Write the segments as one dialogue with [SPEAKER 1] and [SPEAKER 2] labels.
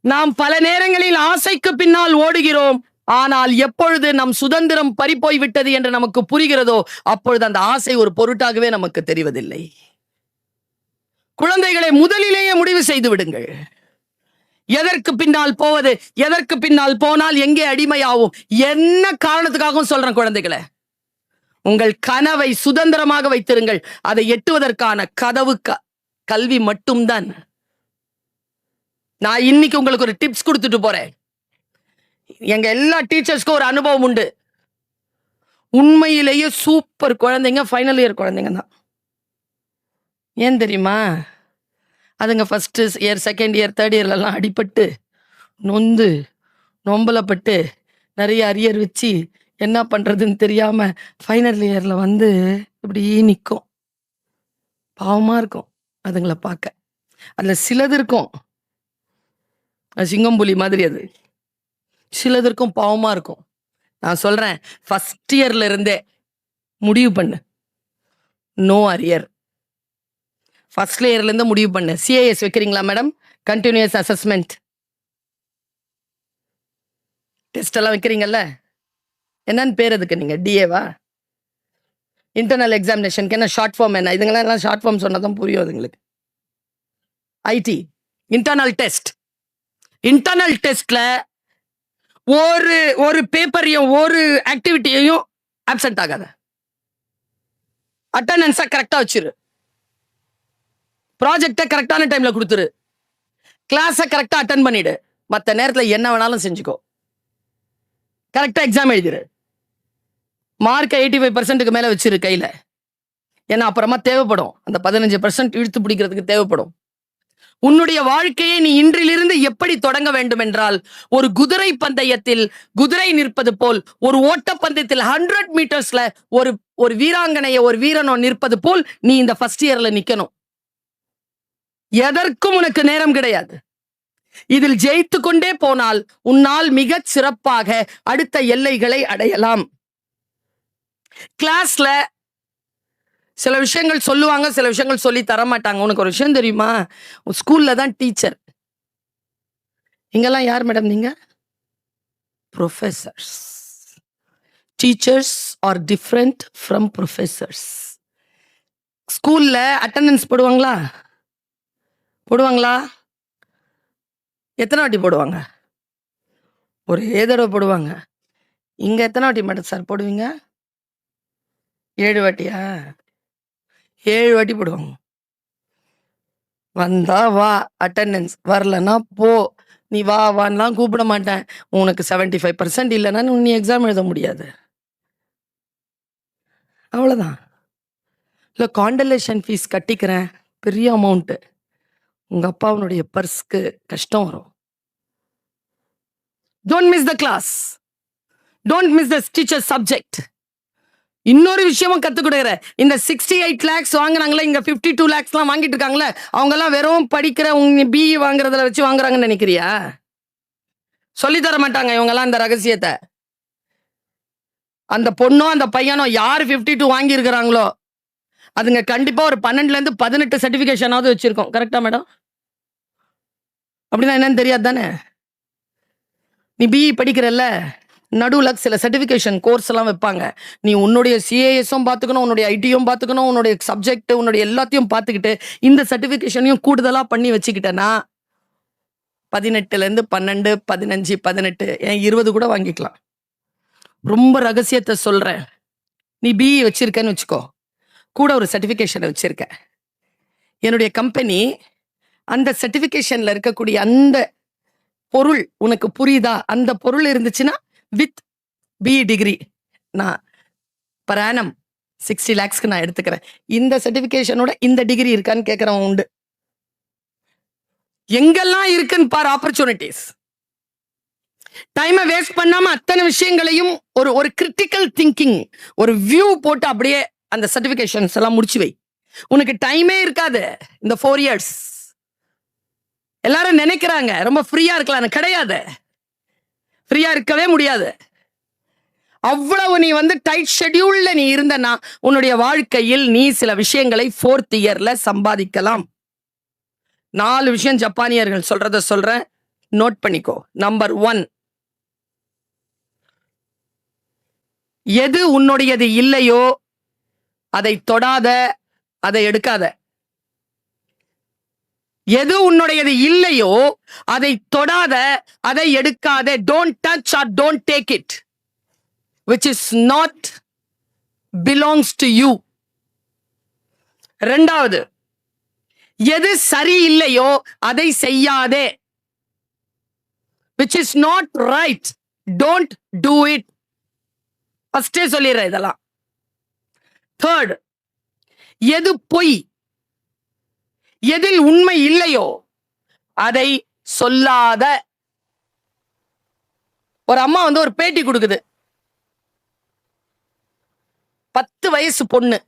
[SPEAKER 1] நாம் பல நேரங்களில் ஆசைக்கு பின்னால் ஓடுகிறோம். ஆனால் எப்பொழுது நம் சுதந்திரம் பறிப்போய் விட்டது என்று நமக்கு புரிகிறதோ அப்பொழுது அந்த ஆசை ஒரு பொருட்டாகவே நமக்கு தெரிவதில்லை. குழந்தைகளை முதலிலேயே முடிவு செய்து விடுங்கள். எதற்கு பின்னால் போவது எதற்கு பின்னால் போனால் எங்கே அடிமையாகும் என்ன காரணத்துக்காகவும் சொல்றேன் குழந்தைகளை. உங்கள் கனவை சுதந்திரமாக வைத்திருங்கள். அதை எட்டுவதற்கான கதவு க- கல்வி மட்டும்தான். நான் இன்னைக்கு உங்களுக்கு ஒரு டிப்ஸ் கொடுத்துட்டு போறேன். எங்க எல்லா டீச்சர்ஸ்க்கும் ஒரு அனுபவம் உண்டு. உண்மையிலேயே சூப்பர் குழந்தைங்க ஃபைனல் இயர் குழந்தைங்க தான். ஏன் தெரியுமா? அதுங்க first year second year third இயர்லலாம் அடிபட்டு நொந்து நொம்பலப்பட்டு நிறைய அரியர் வச்சு என்ன பண்ணுறதுன்னு தெரியாமல் ஃபைனல் இயரில் வந்து இப்படி நிற்கும் பாவமாக இருக்கும் அதுங்களை பார்க்க. அதில் சிலது இருக்கும். சிங்கம்புலி மாதிரி அது. சிலதற்கும் பாவமாக பாவமா இருக்கும். நான் சொல்றேன் ஃபர்ஸ்ட் இயர்ல இருந்தே முடிவு பண்ணு. நோ அரியர் ஃபர்ஸ்ட் இயர்ல இருந்து முடிவு பண்ணு. சிஏஎஸ் வைக்கிறீங்களா மேடம் கண்டினியூஸ் அசஸ்மெண்ட் டெஸ்ட் எல்லாம் வைக்கிறீங்கல்ல? என்னன்னு பேர் அதுக்கு நீங்க? டிஏவா இன்டர்னல் எக்ஸாமினேஷனுக்கு என்ன ஷார்ட் ஃபார்ம் என்ன? இதுங்கெல்லாம் எல்லாம் ஷார்ட் ஃபார்ம் சொன்னதான் புரியும் அதுங்களுக்கு. ஐடி இன்டர்னல் டெஸ்ட் இன்டர்னல் டெஸ்ட்ல ஒரு ஒரு பேப்பரையும் ஒரு ஆக்டிவிட்டியையும் ஆப்சென்ட் ஆகாத. அட்டண்டன்ஸை கரெக்டாக வச்சிரு. ப்ராஜெக்டை கரெக்டான டைம்ல கொடுத்துரு. கிளாஸை கரெக்டாக அட்டன் பண்ணிடு. மற்ற நேரத்தில் என்ன வேணாலும் செஞ்சுக்கோ. கரெக்டாக எக்ஸாம் எழுதிரு. மார்க் எயிட்டி ஃபைவ் பர்சன்ட்டுக்கு மேலே வச்சிரு கையில். ஏன்னா அப்புறமா தேவைப்படும். அந்த பதினஞ்சு பர்சன்ட் இழுத்து பிடிக்கிறதுக்கு தேவைப்படும். உன்னுடைய வாழ்க்கையை நீ இன்றிலிருந்து எப்படி தொடங்க வேண்டும் என்றால் ஒரு குதிரை பந்தயத்தில் குதிரை நிற்பது போல் ஒரு ஓட்டப்பந்தயத்தில் ஹண்ட்ரட் மீட்டர்ஸ்ல ஒரு ஒரு வீராங்கனைய ஒரு வீரனோ நிற்பது போல் நீ இந்த ஃபர்ஸ்ட் இயர்ல நிக்கணும். எதற்கும் உனக்கு நேரம் கிடையாது. இதில் ஜெயித்து கொண்டே போனால் உன்னால் மிகச் சிறப்பாக அடுத்த எல்லைகளை அடையலாம். கிளாஸ்ல சில விஷயங்கள் சொல்லுவாங்க சில விஷயங்கள் சொல்லி தர மாட்டாங்க உனக்கு ஒரு விஷயம் தெரியுமா? ஸ்கூல்ல தான் டீச்சர். இங்கெல்லாம் யார் மேடம் நீங்க? Professors teachers are different from professors ஸ்கூல்ல அட்டெண்டன்ஸ் போடுவாங்களா? போடுவாங்களா? எத்தனை வாட்டி போடுவாங்க? ஒரு தடவை போடுவாங்க. இங்கே எத்தனை வாட்டி மேடம் சார் போடுவீங்க? ஏழு வாட்டியா? ஏழு வாட்டி போடுவாங்க. வந்தா வா அட்டெண்டன்ஸ் வரலன்னா போ. நீ வா வான்லாம் கூப்பிட மாட்டேன். உனக்கு செவன்டி ஃபைவ் பர்சன்ட் இல்லைன்னா நீ எக்ஸாம் எழுத முடியாது. அவ்வளோதான் இல்லை காண்டலேஷன் ஃபீஸ் கட்டிக்கிறேன். பெரிய அமௌண்ட்டு உங்கள் அப்பாவுடைய பர்ஸ்க்கு கஷ்டம் வரும். Don't miss the class don't miss the teacher subject இன்னொரு விஷயமும் கத்து கொடுக்குற. இந்த சிக்ஸ்டி எயிட் லேக்ஸ் வாங்குறாங்களே இங்க பிப்டி டூ லேக்ஸ்லாம் வாங்கிட்டு இருக்காங்களே அவங்க எல்லாம் வெறும் படிக்கிற உங்க பிஇ வாங்குறதுல வச்சு வாங்குறாங்கன்னு நினைக்கிறியா? சொல்லி தர மாட்டாங்க இவங்கெல்லாம் இந்த ரகசியத்தை. அந்த பொண்ணோ அந்த பையனோ யார் ஃபிஃப்டி டூ வாங்கியிருக்கிறாங்களோ அதுங்க கண்டிப்பா ஒரு பன்னெண்டுல இருந்து பதினெட்டு சர்டிபிகேஷனாவது வச்சிருக்கோம். கரெக்டா மேடம் அப்படின்னா என்னன்னு தெரியாது தானே நீ பிஇ படிக்கிறல்ல? நடுவில் சில சர்டிஃபிகேஷன் கோர்ஸ் எல்லாம் வைப்பாங்க. நீ உன்னுடைய சிஏஎஸும் பார்த்துக்கணும் உன்னுடைய ஐடியும் பார்த்துக்கணும் உன்னுடைய சப்ஜெக்ட் உன்னுடைய எல்லாத்தையும் பார்த்துக்கிட்டு இந்த சர்டிஃபிகேஷனையும் கூடுதலாக பண்ணி வச்சுக்கிட்டேன்னா பதினெட்டுலேருந்து பன்னெண்டு பதினஞ்சு பதினெட்டு ஏன் இருபது கூட வாங்கிக்கலாம். ரொம்ப ரகசியத்தை சொல்கிறேன் நீ பிஇ வச்சிருக்கேன்னு வச்சுக்கோ. கூட ஒரு சர்டிஃபிகேஷனை வச்சுருக்கேன். என்னுடைய கம்பெனி அந்த சர்டிஃபிகேஷனில் இருக்கக்கூடிய அந்த பொருள் உனக்கு புரியுதா? அந்த பொருள் இருந்துச்சுன்னா வித் பிஇ டிகிரி நான் பரானம் சிக்ஸ்டி லேக்ஸ்க்கு நான் எடுத்துக்கிறேன். இந்த சர்டிஃபிகேஷனோட இந்த டிகிரி இருக்கான்னு கேட்குறவன் உண்டு. எங்கெல்லாம் இருக்குன்னு பார் ஆப்பர்ச்சுனிட்டிஸ் டைமை வேஸ்ட் பண்ணாம அத்தனை விஷயங்களையும் ஒரு ஒரு கிரிட்டிக்கல் திங்கிங் ஒரு வியூ போட்டு அப்படியே அந்த சர்டிஃபிகேஷன்ஸ் எல்லாம் முடிச்சு வை. உனக்கு டைமே இருக்காது இந்த ஃபோர் இயர்ஸ் எல்லாரும் நினைக்கிறாங்க ரொம்ப ஃப்ரீயா இருக்கலாம் கிடையாது. ஃப்ரீயா இருக்கவே முடியாது. அவ்வளவு நீ வந்து டைட் ஷெட்யூல்ல நீ இருந்தனா உன்னுடைய வாழ்க்கையில் நீ சில விஷயங்களை ஃபோர்த் இயர்ல சம்பாதிக்கலாம். நாலு விஷயம் ஜப்பானியர்கள் சொல்றத சொல்றேன். நோட் பண்ணிக்கோ. நம்பர் ஒன் எது உன்னுடையது இல்லையோ அதை தொடாத அதை எடுக்காத. எது உன்னுடையது இல்லையோ அதை தொடாத அதை எடுக்காத. Don't touch or don't take it which is not belongs to you ரெண்டாவது எது சரியில்லையோ அதை செய்யாதே. Which is not right don't do it ஃபஸ்ட்டே சொல்லிடுறேன் இதெல்லாம். தேர்ட் எது பொய்? எதில் உண்மை இல்லையோ அதை சொல்லாத ஒரு அம்மா வந்து ஒரு பேட்டி கொடுக்குது. பத்து வயசு பொண்ணு.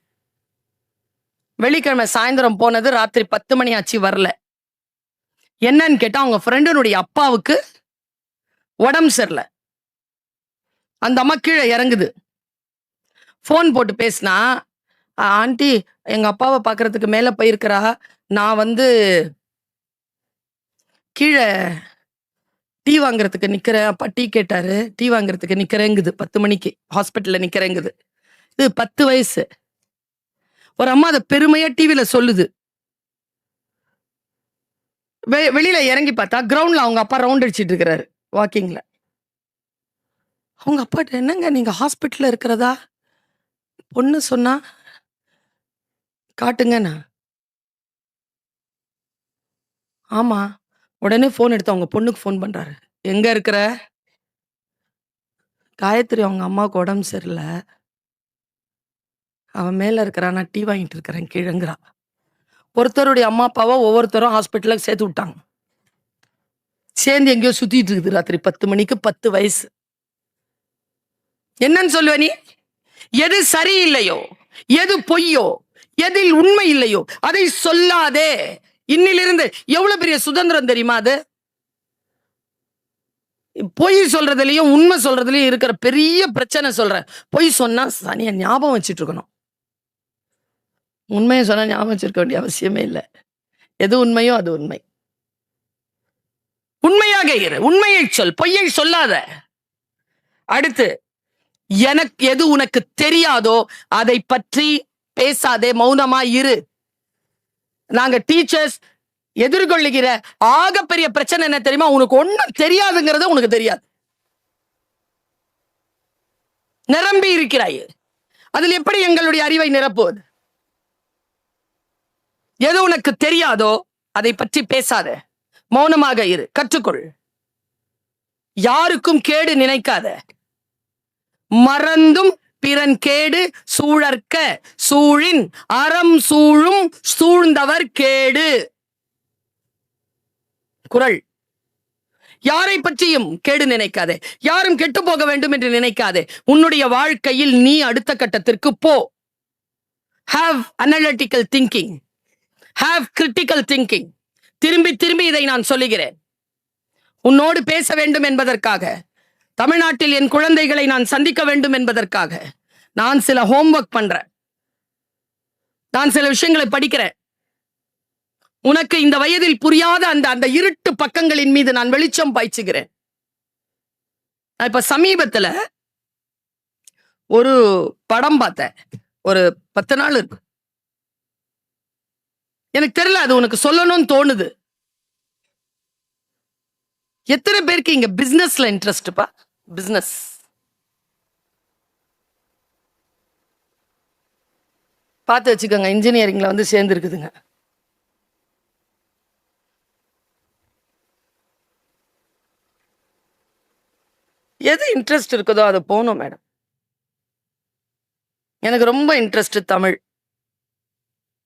[SPEAKER 1] வெள்ளிக்கிழமை சாயந்தரம் போனது ராத்திரி பத்து மணி ஆச்சு வரல. என்னன்னு கேட்டா அவங்க ஃப்ரெண்டனுடைய அப்பாவுக்கு உடம்பு சரியில்லை. அந்த அம்மா கீழே இறங்குது. ஃபோன் போட்டு பேசினா ஆண்டி எங்க அப்பாவை பார்க்குறதுக்கு மேலே போயிருக்கிறா. நான் வந்து கீழே டீ வாங்குறதுக்கு நிற்கிறேன் அப்பா டீ கேட்டாரு. டீ வாங்குறதுக்கு நிற்கிறேங்குது பத்து மணிக்கு. ஹாஸ்பிட்டலில் நிற்கிறேங்குது இது பத்து வயசு. ஒரு அம்மா அதை பெருமையாக டிவியில் சொல்லுது. வெ- வெளியில் இறங்கி பார்த்தா கிரவுண்டில் அவங்க அப்பா ரவுண்ட் அடிச்சிட்டு இருக்கிறாரு வாக்கிங்கில் அவங்க அப்பாட்ட என்னங்க நீங்கள் ஹாஸ்பிட்டலில் இருக்கிறதா? பொண்ணு சொன்னா காட்டுங்கண்ணா ஆமா. உடனே ஃபோன் எடுத்து அவங்க பொண்ணுக்கு ஃபோன் பண்றாரு. எங்க இருக்கிற? காயத்ரி அவங்க அம்மாவுக்கு உடம்பு சரியில்லை. அவன் மேல இருக்கிறா. நான் டீ வாங்கிட்டு இருக்கிறேன். கீழங்கிறா. ஒருத்தருடைய அம்மா அப்பாவை ஒவ்வொருத்தரும் ஹாஸ்பிட்டலுக்கு சேர்த்து விட்டாங்க. சேர்ந்து எங்கேயோ சுத்திட்டு இருக்குது ராத்திரி பத்து மணிக்கு பத்து வயசு. என்னன்னு சொல்லுவ நீ? எது சரியில்லையோ எது பொய்யோ எதில் உண்மை இல்லையோ அதை சொல்லாதே. இன்னிலிருந்து எவ்வளவு பெரிய சுதந்திரம் தெரியுமா அது? பொய் சொல்றதுலயும் உண்மை சொல்றதுலயும் இருக்கிற பெரிய பிரச்சனை சொல்றேன். பொய் சொன்னா சனியா ஞாபகம் வச்சுட்டு இருக்கணும் உண்மையை சொன்னா ஞாபகம் வச்சிருக்க வேண்டிய அவசியமே இல்லை. எது உண்மையோ அது உண்மை. உண்மையாக இரு. உண்மையை சொல். பொய்யை சொல்லாத. அடுத்து எனக்கு எது உனக்கு தெரியாதோ அதை பற்றி பேசாதே மௌனமா இரு. நாங்க டீச்சர்ஸ் எதிர்கொள்ளுகிற ஆகப்பெரிய பிரச்சனை என்ன தெரியுமா? உனக்கு ஒண்ணும் தெரியாதுங்கிறது உனக்கு தெரியாது. நிரம்பி இருக்கிறாய். அதில் எப்படி எங்களுடைய அறிவை நிரப்புவது? எது உனக்கு தெரியாதோ அதை பற்றி பேசாத. மௌனமாக இரு. கற்றுக்கொள். யாருக்கும் கேடு நினைக்காத. மறந்தும் பிறன் கேடு சூழற்க சூழின் அறம் சூழும் சூழ்ந்தவர் கேடு. குறள் யாரை பற்றியும் கேடு நினைக்காதே. யாரும் கெட்டு போக வேண்டும் என்று நினைக்காதே. உன்னுடைய வாழ்க்கையில் நீ அடுத்த கட்டத்திற்கு போ. Have analytical thinking have critical thinking திரும்பி திரும்பி இதை நான் சொல்லுகிறேன். உன்னோடு பேச வேண்டும் என்பதற்காக. தமிழ்நாட்டில் என் குழந்தைகளை நான் சந்திக்க வேண்டும் என்பதற்காக நான் சில ஹோம்ஒர்க் பண்றேன். நான் சில விஷயங்களை படிக்கிறேன். உனக்கு இந்த வயதில் புரியாத அந்த அந்த இருட்டு பக்கங்களின் மீது நான் வெளிச்சம் பாய்ச்சுகிறேன். நான் இப்ப சமீபத்துல ஒரு படம் பார்த்தேன். ஒரு பத்து நாள் இருக்கு. எனக்கு தெரியல அது உனக்கு சொல்லணும்னு தோணுது. எத்தனை பேருக்கு இங்க பிசினஸ்ல இன்ட்ரெஸ்ட்ப்பா பிஸ்னஸ் பார்த்து வச்சுக்கோங்க இன்ஜினியரிங்ல வந்து சேர்ந்துருக்குதுங்க. எது இன்ட்ரெஸ்ட் இருக்குதோ அதை போகணும் மேடம் எனக்கு ரொம்ப இன்ட்ரெஸ்ட் தமிழ்.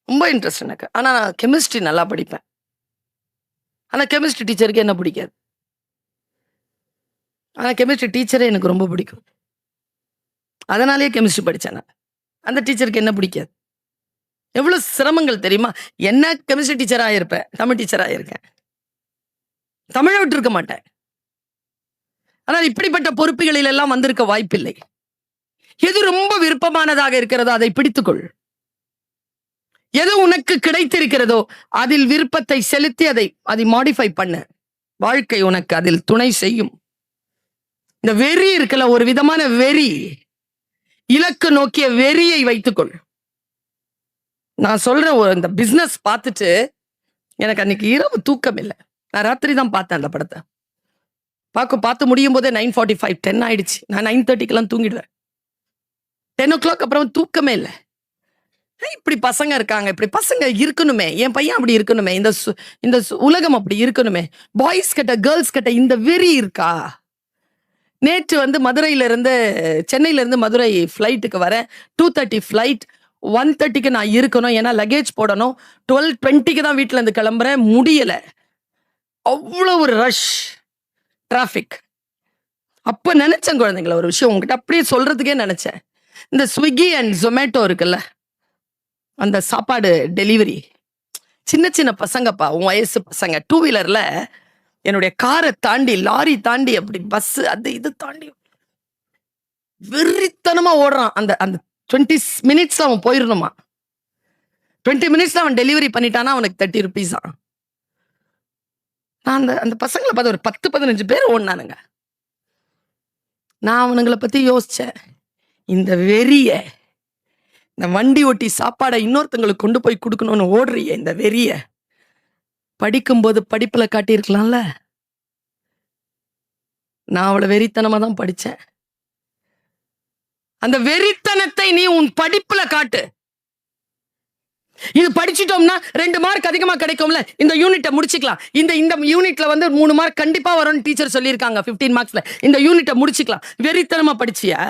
[SPEAKER 1] ரொம்ப இன்ட்ரெஸ்ட் எனக்கு. ஆனால் நான் கெமிஸ்ட்ரி நல்லா படிப்பேன். ஆனால் கெமிஸ்ட்ரி டீச்சருக்கு என்ன பிடிக்காது. ஆனால் கெமிஸ்ட்ரி டீச்சரே எனக்கு ரொம்ப பிடிக்கும். அதனாலேயே கெமிஸ்ட்ரி படித்தேன் நான். அந்த டீச்சருக்கு என்ன பிடிக்காது? எவ்வளோ சிரமங்கள் தெரியுமா? என்ன கெமிஸ்ட்ரி டீச்சராக இருப்பேன்? தமிழ் டீச்சராக இருக்கேன். தமிழை விட்டுருக்க மாட்டேன். ஆனால் இப்படிப்பட்ட பொறுப்புகளில் எல்லாம் வந்திருக்க வாய்ப்பில்லை. எது ரொம்ப விருப்பமானதாக இருக்கிறதோ அதை பிடித்துக்கொள். எது உனக்கு கிடைத்திருக்கிறதோ அதில் விருப்பத்தை செலுத்தி அதை அதை மாடிஃபை பண்ணு. வாழ்க்கை உனக்கு அதில் துணை செய்யும். இந்த வெறி இருக்குல்ல ஒரு விதமான வெறி. இலக்கு நோக்கிய வெறியை வைத்துக்கொள். நான் சொல்றேன் ஒரு இந்த பிஸ்னஸ் பார்த்துட்டு எனக்கு அன்னைக்கு இரவு தூக்கம் இல்லை. நான் ராத்திரி தான் பார்த்தேன் அந்த படத்தை. பார்க்க பார்த்து முடியும் போதே நைன் ஃபார்ட்டி ஃபைவ் டென் ஆயிடுச்சு. நான் நைன் தேர்ட்டிக்கெல்லாம் தூங்கிடுவேன். டென் ஓ கிளாக் அப்புறம் தூக்கமே இல்லை. இப்படி பசங்க இருக்காங்க இப்படி பசங்க இருக்கணுமே என் பையன் அப்படி இருக்கணுமே இந்த இந்த உலகம் அப்படி இருக்கணுமே. பாய்ஸ் கிட்ட கேர்ள்ஸ் கிட்ட இந்த வெறி இருக்கா? நேற்று வந்து மதுரையிலிருந்து சென்னையிலேருந்து மதுரை ஃப்ளைட்டுக்கு வரேன் டூ தேர்ட்டி ஃப்ளைட் ஒன் தேர்ட்டிக்கு நான் இருக்கணும். ஏன்னா லக்கேஜ் போடணும். டுவெல் டுவெண்ட்டிக்கு தான் வீட்டில் இருந்து கிளம்புறேன். முடியலை. அவ்வளோ ஒரு ரஷ் டிராஃபிக் அப்போ நினச்சேன் குழந்தைங்கள ஒரு விஷயம் உங்ககிட்ட அப்படியே சொல்கிறதுக்கே நினச்சேன். இந்த ஸ்விக்கி அண்ட் ஜொமேட்டோ இருக்குல்ல அந்த சாப்பாடு டெலிவரி சின்ன சின்ன பசங்கப்பா உன் வயசு பசங்க டூ வீலரில் என்னுடைய காரை தாண்டி லாரி தாண்டி அப்படி பஸ் அது இது தாண்டி வெறித்தனமா ஓடுறான். அந்த அந்த டுவெண்ட்டி மினிட்ஸ் அவன் போயிடணுமா டுவெண்ட்டி மினிட்ஸ்ல அவன் டெலிவரி பண்ணிட்டானா அவனுக்கு தேர்ட்டி ருபீஸா நான் அந்த அந்த பசங்களை பார்த்து ஒரு பத்து பதினஞ்சு பேர் ஓடினானுங்க. நான் அவனுங்களை பத்தி யோசிச்சேன். இந்த வெறிய இந்த வண்டி ஓட்டி சாப்பாடை இன்னொருத்தங்களுக்கு கொண்டு போய் கொடுக்கணும்னு ஓடுறிய இந்த வெறிய. படிக்கும்போது படிப்பில் காட்டியிருக்கலாம்ல. நான் அவளை வெறித்தனமாக தான் படித்தேன் அந்த வெறித்தனத்தை நீ உன் படிப்பில் காட்டு. இது படிச்சிட்டோம்னா ரெண்டு மார்க் அதிகமாக கிடைக்கும்ல. இந்த யூனிட்டை முடிச்சுக்கலாம். இந்த இந்த யூனிட்ல வந்து மூணு மார்க் கண்டிப்பாக வரும்னு டீச்சர் சொல்லியிருக்காங்க 15 மார்க்ஸ்ல இந்த யூனிட்டை முடிச்சுக்கலாம். வெறித்தனமாக படிச்சியா?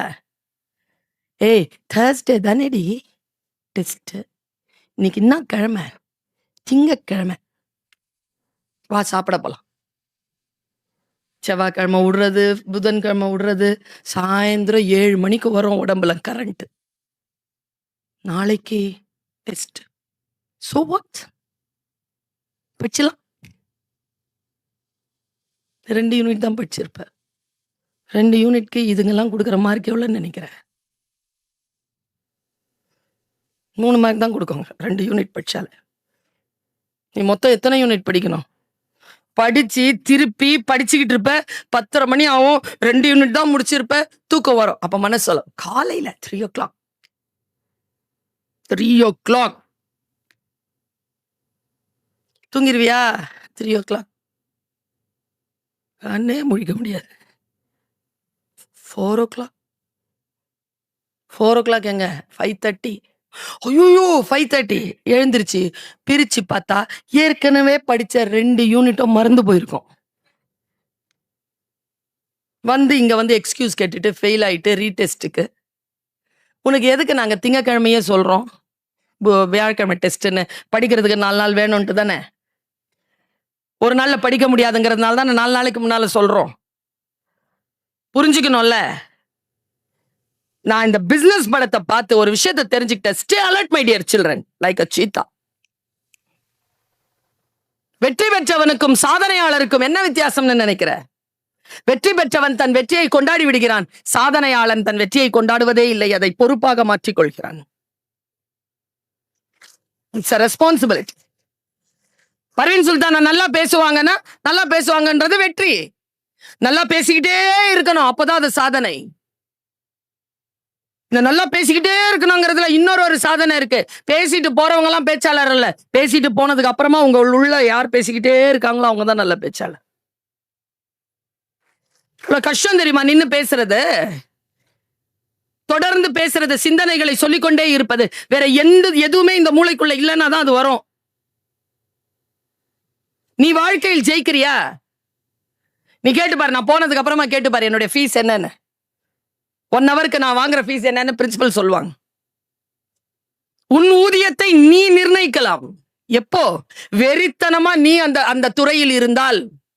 [SPEAKER 1] ஏய் தேர்ஸ்டே தானேடி? டெஸ்ட்டு இன்னைக்கு என்ன கிழமை? திங்கக்கிழமை. வா சாப்பிட போலாம். செவ்வாய்க்கிழமை விடுறது புதன்கிழமை விடுறது சாயந்தரம் ஏழு மணிக்கு வரும் உடம்புல கரண்ட் நாளைக்கு டெஸ்ட் ஸோ வாட் படிச்சலாம் ரெண்டு யூனிட் தான் படிச்சிருப்ப. ரெண்டு யூனிட்க்கு இதுங்கெல்லாம் கொடுக்குற மார்க் எவ்வளோன்னு நினைக்கிறேன் மூணு மார்க் தான் கொடுக்கோங்க ரெண்டு யூனிட் படித்தால நீ மொத்தம் எத்தனை யூனிட் படிக்கணும்? படிச்சு திருப்பி படிச்சுக்கிட்டு இருப்ப. பத்தரை மணி ஆகும். ரெண்டு யூனிட் தான் முடிச்சிருப்ப. தூக்கம் வரும். அப்ப மனசு சொல்லும் காலையில three o'clock three o'clock தூங்கிருவியா? த்ரீ ஓ கிளாக் அண்ணே முழிக்க முடியாது. Four o'clock four o'clock எங்க? ஃபைவ் தேர்ட்டி ஐயோ ஃபைவ் தேர்ட்டி எழுந்திருச்சு. பிரிச்சு பார்த்தா ஏற்கனவே படிச்ச ரெண்டு யூனிட்டும் மறந்து போயிருக்கும். வந்து இங்கே வந்து எக்ஸ்கியூஸ் கேட்டுட்டு ஃபெயில் ஆகிட்டு ரீடெஸ்ட்டுக்கு உனக்கு எதுக்கு நாங்கள் திங்கக்கிழமையே சொல்கிறோம் வியாழக்கிழமை டெஸ்ட்டுன்னு படிக்கிறதுக்கு நாலு நாள் வேணும்ன்ட்டு தானே? ஒரு நாளில் படிக்க முடியாதுங்கிறதுனால தானே நாலு நாளைக்கு முன்னால் சொல்கிறோம் புரிஞ்சுக்கணும்ல? நான் இந்த பிசினஸ் படத்தை பார்த்து ஒரு விஷயத்தை தெரிஞ்சுக்கிட்டேன். Stay alert my dear children like a Sita வெற்றி பெற்றவனுக்கும் சாதனையாளருக்கும் என்ன வித்தியாசம்னு நினைக்கிற? வெற்றி பெற்றவன் தன் வெற்றியை கொண்டாடி விடுகிறான். சாதனையாளன் தன் வெற்றியை கொண்டாடுவதே இல்லை அதை பொறுப்பாக மாற்றிக் கொள்கிறான் இட்ஸ் ரெஸ்பான்சிபிலிட்டி பர்வீன் சுல்தானா நல்லா பேசுவாங்கன்னா நல்லா பேசுவாங்கன்றது வெற்றி. நல்லா பேசிக்கிட்டே இருக்கணும் அப்பதான் அது சாதனை. இந்த நல்லா பேசிக்கிட்டே இருக்கணுங்கிறதுல இன்னொரு ஒரு சாதனை இருக்கு. பேசிட்டு போறவங்க எல்லாம் பேச்சாளர் இல்ல பேசிட்டு போனதுக்கு அப்புறமா உங்க உள்ள யார் பேசிக்கிட்டே இருக்காங்களோ அவங்க தான் நல்ல பேச்சாளர். இவ்வளவு கஷ்டம் தெரியுமா நின்னு பேசுறது? தொடர்ந்து பேசுறது சிந்தனைகளை சொல்லிக்கொண்டே இருப்பது. வேற எந்த எதுவுமே இந்த மூளைக்குள்ள இல்லைன்னா தான் அது வரும். நீ வாழ்க்கையில் ஜெயிக்கிறியா? நீ கேட்டு பாரு நான் போனதுக்கு அப்புறமா கேட்டு பாரு என்னுடைய ஃபீஸ் என்னன்னு. ஒன் ஹவருக்கு நான் வாங்குற ஃபீஸ் என்னன்னு பிரின்சிபல் சொல்லுவாங்க. உன் ஊதியத்தை நீ நிர்ணயிக்கலாம். எப்போ? வெறித்தனமா நீ அந்த அந்த துறையில் இருந்தால்.